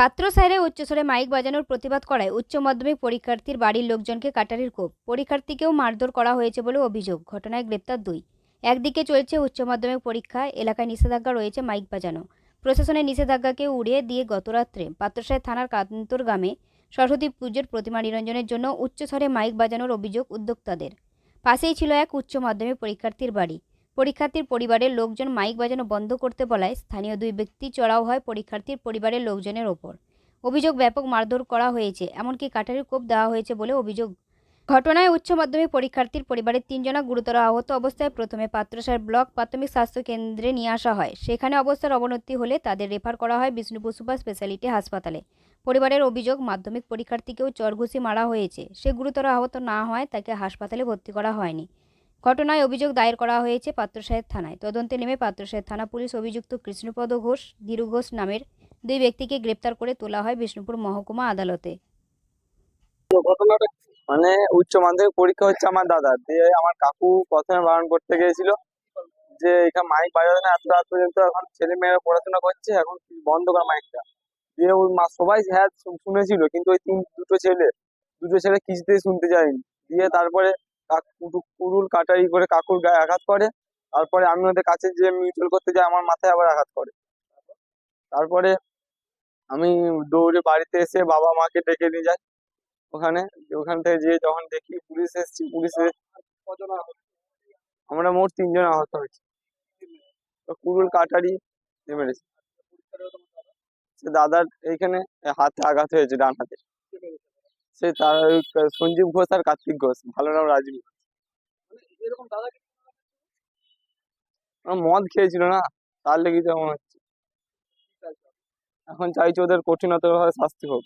পাত্র সাইরে উচ্চস্বরে মাইক বাজানোর প্রতিবাদ করায় উচ্চ মাধ্যমিক পরীক্ষার্থীর বাড়ির লোকজনকে কাটারির কোপ। পরীক্ষার্থীকেও মারধর করা হয়েছে বলে অভিযোগ, ঘটনায় গ্রেপ্তার দুই। একদিকে চলছে উচ্চ মাধ্যমিক পরীক্ষা, এলাকায় নিষেধাজ্ঞা রয়েছে মাইক বাজানো। প্রশাসনের নিষেধাজ্ঞাকে উড়িয়ে দিয়ে গতরাত্রে পাত্রসাহেব থানার কান্তর গ্রামে সরস্বতী পুজোর প্রতিমা নিরঞ্জনের জন্য উচ্চস্বরে মাইক বাজানোর অভিযোগ উদ্যোক্তাদের। পাশেই ছিল এক উচ্চ মাধ্যমিক পরীক্ষার্থীর বাড়ি। পরীক্ষার্থীর পরিবারের লোকজন মাইক বাজানো বন্ধ করতে বলায় স্থানীয় দুই ব্যক্তি চড়াও হয় পরীক্ষার্থীর পরিবারের লোকজনের ওপর। অভিযোগ ব্যাপক মারধর করা হয়েছে, এমনকি কাটারির কোপ দেওয়া হয়েছে বলে অভিযোগ। ঘটনায় উচ্চ মাধ্যমিক পরীক্ষার্থীর পরিবারের তিনজনা গুরুতর আহত অবস্থায় প্রথমে পাত্রসার ব্লক প্রাথমিক স্বাস্থ্য কেন্দ্রে নিয়ে আসা হয়। সেখানে অবস্থার অবনতি হলে তাদের রেফার করা হয় বিষ্ণুপুর সুপার স্পেশালিটি হাসপাতালে। পরিবারের অভিযোগ, মাধ্যমিক পরীক্ষার্থীকেও চরঘুষি মারা হয়েছে। সে গুরুতর আহত না হয় তাকে হাসপাতালে ভর্তি করা হয়নি। ঘটনায় অভিযোগ দায়ের করা হয়েছে পাত্রসাহেব থানায়। তদন্তে নেমে পাত্রসাহেব থানা পুলিশ অভিযুক্ত কৃষ্ণপদ ঘোষ ধীরু ঘোষ নামের দুই ব্যক্তিকে গ্রেপ্তার করে তোলা হয় বিষ্ণুপুর মহকুমা আদালতে। ঘটনাটা মানে উচ্চ মাধ্যমিক পরীক্ষা হচ্ছে আমার দাদা দিয়ে আমার কাকু প্রথমে বারণ করতে গিয়েছিল যে এখানে মাইক বাজাবে না এত রাত পর্যন্ত এখন ছেলে মেয়েরা পড়াশোনা করছে এখন বন্ধ কর মাইকটা দিয়ে ওই মা সবাই হ্যাঁ শুনেছিল কিন্তু ওই তিন দুটো ছেলে দুটো ছেলে কিছুতেই শুনতে যায়নি। দিয়ে তারপরে কুড়ুল কাটারি করে কাকুর গায়ে আঘাত করে। তারপরে আমি ওদের কাছে যে মিউচুয়াল করতে যাই, আমার মাথায় আবার আঘাত করে। তারপরে আমি দৌড়ে বাড়িতে এসে বাবা মাকে ডেকে নিয়ে যাই ওখানে। ওখান থেকে যেয়ে যখন দেখি পুলিশ এসেছি, পুলিশে আমরা মোট তিনজন আহত হয়েছি। কুড়ুল কাটারি মেরেছে। সে দাদার এইখানে হাতে আঘাত হয়েছে, ডান হাতে। সে তার সঞ্জীব ঘোষ আর কার্তিক ঘোষ। ভালো নাম রাজীব ঘোষ। ওরা মদ খেয়েছিল না? তার লেগে যেমন হচ্ছে? এখন চাইছি ওদের কঠিনতর ভাবে শাস্তি হোক।